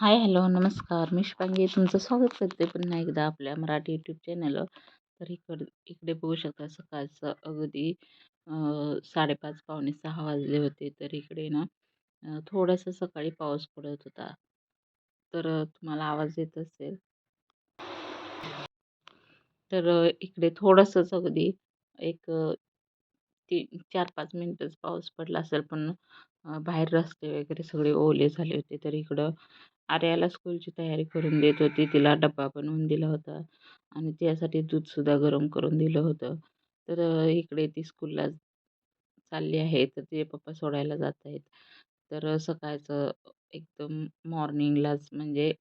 Hi hello नमस्कार. मी शुपांगी तुमचं स्वागत करते पुन्हा एकदा आपल्या मराठी यूट्यूब चॅनलवर तर इकड इकडे बघू शकता सकाळचं अगदी साडेपाच पावणे सहा वाजले होते. तर इकडे ना थोडासा सकाळी पाऊस पडत होता. तर तुम्हाला आवाज येत असेल. तर इकडे थोडंसंच अगदी एक तीन चार पाच मिनटंच पाऊस पडला असेल पण बाहेर रस्ते वगैरे सगळे ओले झाले होते तर इकडं आर्याला स्कूलची तयारी करून देत होती. तिला डब्बा बनवून दिला होता आणि त्यासाठी दूधसुद्धा गरम करून दिलं होतं. तर इकडे ती स्कूलला चालली आहे तर ते पप्पा सोडायला जात आहेत. तर सकाळचं एकदम मॉर्निंगलाच म्हणजे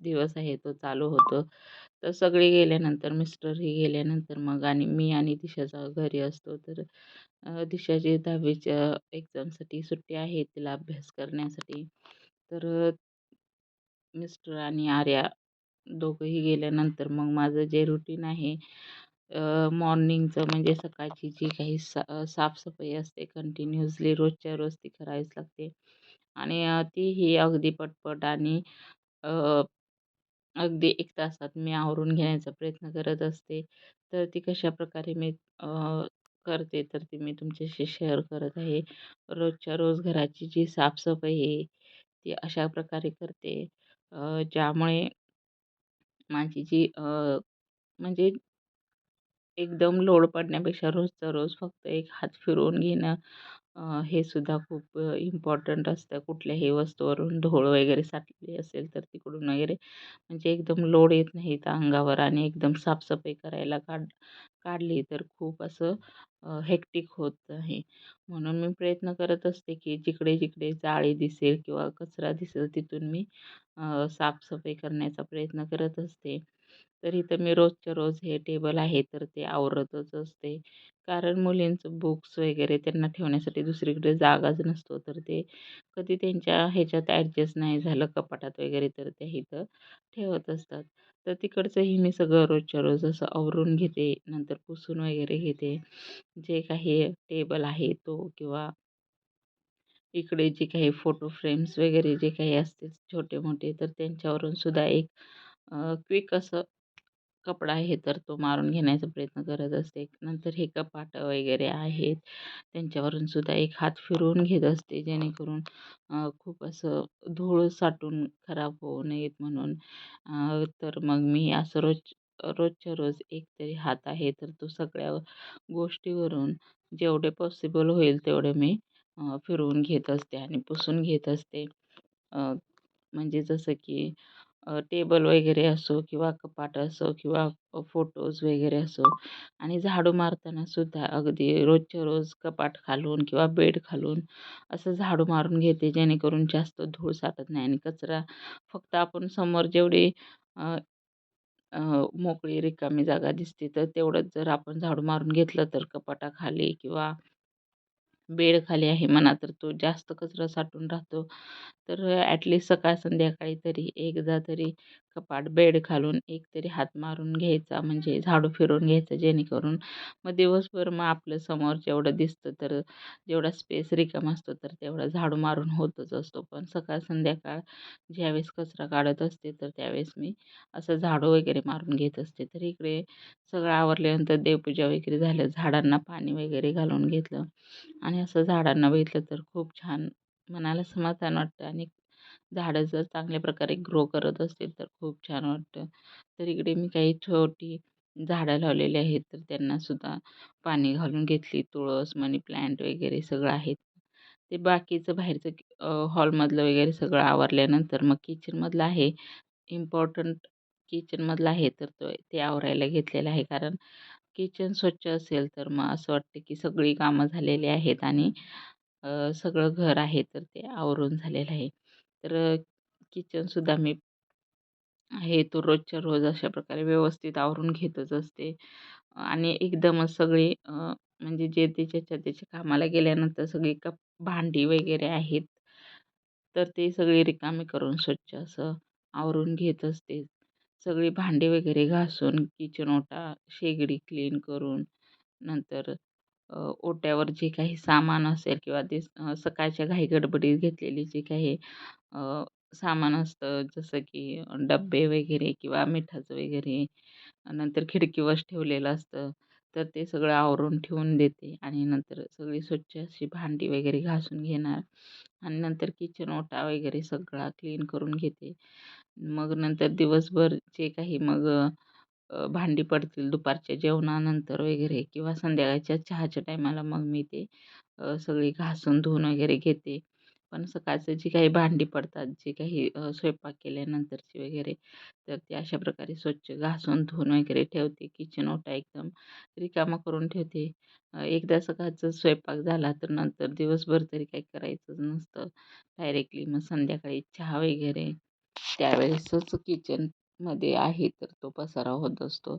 दिवस आहे तो चालू होतो. तर सगळे गेल्यानंतर मिस्टरही गेल्यानंतर मग आणि मी आणि दिशाचा घरी असतो. तर दिशाची दहावीच्या एक्झामसाठी सुट्टी आहे तिला अभ्यास करण्यासाठी. तर मिस्टर आणि आर्या दोघंही गेल्यानंतर मग माझं जे रुटीन आहे मॉर्निंगचं म्हणजे सकाळची जी काही सा साफसफाई असते कंटिन्युअसली रोजच्या रोज ती करावीच लागते. आणि तीही अगदी पटपट आणि अगदी एक तासात मी आवरून घेण्याचा प्रयत्न करत असते. तर ती कशाप्रकारे मी करते तर ती मी तुमच्याशी शेअर करत आहे. रोजच्या रोज घराची जी साफसफाई आहे ती अशा प्रकारे करते. ज्यामुळे माझी जी म्हणजे एकदम लोड पडण्यापेक्षा रोजचा रोज फक्त एक हात फिरवून घेणं हे सुद्धा खूप इम्पॉर्टंट असतं. कुठल्याही वस्तूवरून ढोळ वगैरे साठलेली असेल तर तिकडून वगैरे म्हणजे एकदम लोड येत नाही तर अंगावर आणि एकदम साफसफाई करायला काढ काढली तर खूप असं हेक्टिक होत आहे. म्हणून मी प्रयत्न करत असते की जिकडे जिकडे जाळी दिसेल किंवा कचरा दिसेल तिथून मी साफसफाई करण्याचा प्रयत्न करत असते. तर इथं मी रोजच्या रोज हे टेबल आहे तर ते आवरतच असते. कारण मुलींचं बुक्स वगैरे त्यांना ठेवण्यासाठी दुसरीकडे जागाच नसतो. तर ते कधी त्यांच्या ह्याच्यात ॲडजस्ट नाही झालं कपाटात वगैरे तर ते इथं ठेवत असतात. तर तिकडचंही मी सगळं रोजच्या रोज असं आवरून घेते नंतर पुसून वगैरे घेते. जे काही टेबल आहे तो किंवा इकडे जे काही फोटो फ्रेम्स वगैरे जे काही असतील छोटे मोठे तर त्यांच्यावरून सुद्धा एक क्विक असं कपडा आहे तर तो मारून घेण्याचा प्रयत्न करत असते. नंतर हे कपाटं वगैरे आहेत. त्यांच्यावरून सुद्धा एक हात फिरवून घेत असते जेणेकरून खूप असं धूळ साठून खराब होऊ नयेत म्हणून. तर मग मी असं रोज रोजच्या रोज एक तरी हात आहे तर तो सगळ्या गोष्टीवरून जेवढे पॉसिबल होईल तेवढे मी फिरवून घेत असते आणि पुसून घेत असते. म्हणजे जसं की टेबल वगैरे असो किंवा कपाट असो किंवा फोटोज वगैरे असो आणि झाडू मारताना सुद्धा अगदी रोजच्या रोज कपाट खालून किंवा बेड खालून असं झाडू मारून घेते जेणेकरून जास्त धूळ साठत नाही आणि कचरा फक्त आपण समोर जेवढी मोकळी रिकामी जागा दिसते तर तेवढंच जर आपण झाडू मारून घेतलं तर कपाटाखाली किंवा बेडखाली आहे म्हणा तर तो जास्त कचरा साठून राहतो. तर ॲटलिस्ट सकाळ संध्याकाळी तरी एकदा तरी कपाट बेड खालून एक तरी हात मारून घ्यायचा म्हणजे झाडू फिरून घ्यायचं जेणेकरून मग दिवसभर मग आपलं समोर जेवढं दिसतं तर जेवढा स्पेस रिकाम असतो तर तेवढा झाडू मारून होतच असतो. पण सकाळ संध्याकाळ ज्यावेळेस कचरा काढत असते तर त्यावेळेस मी असं झाडू वगैरे मारून घेत असते. तर इकडे सगळं आवरल्यानंतर देवपूजा वगैरे झालं झाडांना पाणी वगैरे घालून घेतलं. आणि असं झाडांना बघितलं तर खूप छान मनाला समाधान वाटतं आणि झाडं जर चांगल्या प्रकारे ग्रो करत असतील तर खूप छान वाटतं. तर इकडे मी काही छोटी झाडं लावलेली आहेत तर त्यांनासुद्धा पाणी घालून घेतली. तुळस मनी प्लॅन्ट वगैरे सगळं आहेत. ते बाकीचं बाहेरचं हॉलमधलं वगैरे सगळं आवरल्यानंतर मग किचनमधलं आहे. इम्पॉर्टंट किचनमधलं आहे तर तो ते आवरायला घेतलेलं आहे. कारण किचन स्वच्छ असेल तर मग असं वाटतं की सगळी कामं झालेली आहेत आणि सगळं घर आहे तर ते आवरून झालेलं आहे. तर किचनसुद्धा मी आहे तो रोजच्या रोज अशा प्रकारे व्यवस्थित आवरून घेतच असते. आणि एकदमच सगळी म्हणजे जे त्याच्या त्याच्या कामाला गेल्यानंतर सगळी कप भांडी वगैरे आहेत तर ते सगळी रिकामी करून स्वच्छ असं आवरून घेत असते. सगळी भांडी वगैरे घासून किचन ओटा शेगडी क्लीन करून नंतर ओट्यावर जे काही सामान असेल किंवा ते सकाळच्या घाई गडबडीत घेतलेली जे काही सामान असतं जसं की डब्बे वगैरे किंवा मिठाचं वगैरे नंतर खिडकीवर ठेवलेलं असतं तर ते सगळं आवरून ठेवून देते आणि नंतर सगळी स्वच्छ अशी भांडी वगैरे घासून घेणार आणि नंतर किचन ओटा वगैरे सगळा क्लीन करून घेते. मग नंतर दिवसभर जे काही मग भांडी पडतील दुपारच्या जेवणानंतर वगैरे किंवा संध्याकाळच्या चहाच्या टायमाला मग मी ते सगळी घासून धुवून वगैरे घेते. पण सकाळचं जी काही भांडी पडतात जे काही स्वयंपाक केल्यानंतरची वगैरे तर ते अशा प्रकारे स्वच्छ घासून धुवून वगैरे ठेवते. किचन ओटा एकदम रिकामा करून ठेवते. एकदा सकाळचं स्वयंपाक झाला तर नंतर दिवसभर तरी काही करायचंच नसतं. डायरेक्टली मग संध्याकाळी चहा वगैरे त्यावेळेसच किचनमध्ये आहे तर तो पसारा होत असतो.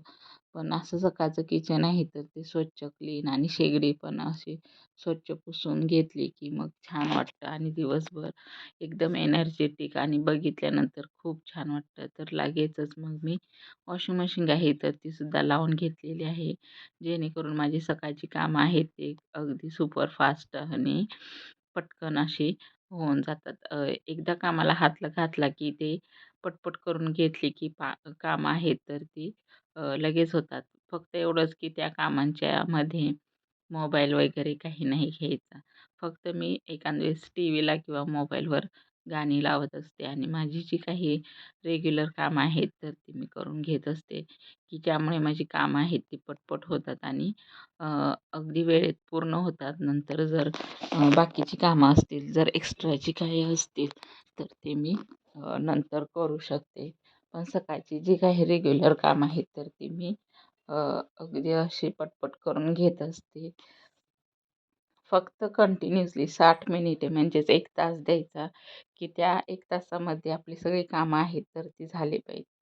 पण असं सकाळचं किचन आहे तर ते स्वच्छ क्लीन आणि शेगडी पण अशी स्वच्छ पुसून घेतली की मग छान वाटतं आणि दिवसभर एकदम एनर्जेटिक आणि बघितल्यानंतर खूप छान वाटतं. तर लागेचच मग मी वॉशिंग मशीन आहे तर तीसुद्धा लावून घेतलेली आहे. जेणेकरून माझी सकाळची कामं आहेत ते अगदी सुपरफास्ट आणि पटकन अशी होऊन जातात. एकदा कामाला हात घातला की ते पटपट करून घेतली की पा कामं आहेत तर ती लगेच होतात. फक्त एवढंच की त्या कामांच्यामध्ये मोबाईल वगैरे काही नाही घ्यायचा. फक्त मी एखाद वेळेस टी व्हीला किंवा मोबाईलवर गाणी लावत असते आणि माझी जी काही रेग्युलर कामं आहेत तर ती मी करून घेत असते की ज्यामुळे माझी कामं आहेत ती पटपट होतात आणि अगदी वेळेत पूर्ण होतात. नंतर जर बाकीची कामं असतील जर एक्स्ट्राची काही असतील तर ते मी नंतर करू शकते. पण सकाळची जी काही रेग्युलर कामं आहेत तर ती मी अगदी अशी पटपट करून घेत असते. फक्त कंटिन्युअसली साठ मिनिटे म्हणजेच एक तास द्यायचा की त्या एक तासामध्ये आपली सगळी कामं आहेत तर ती झाली पाहिजे.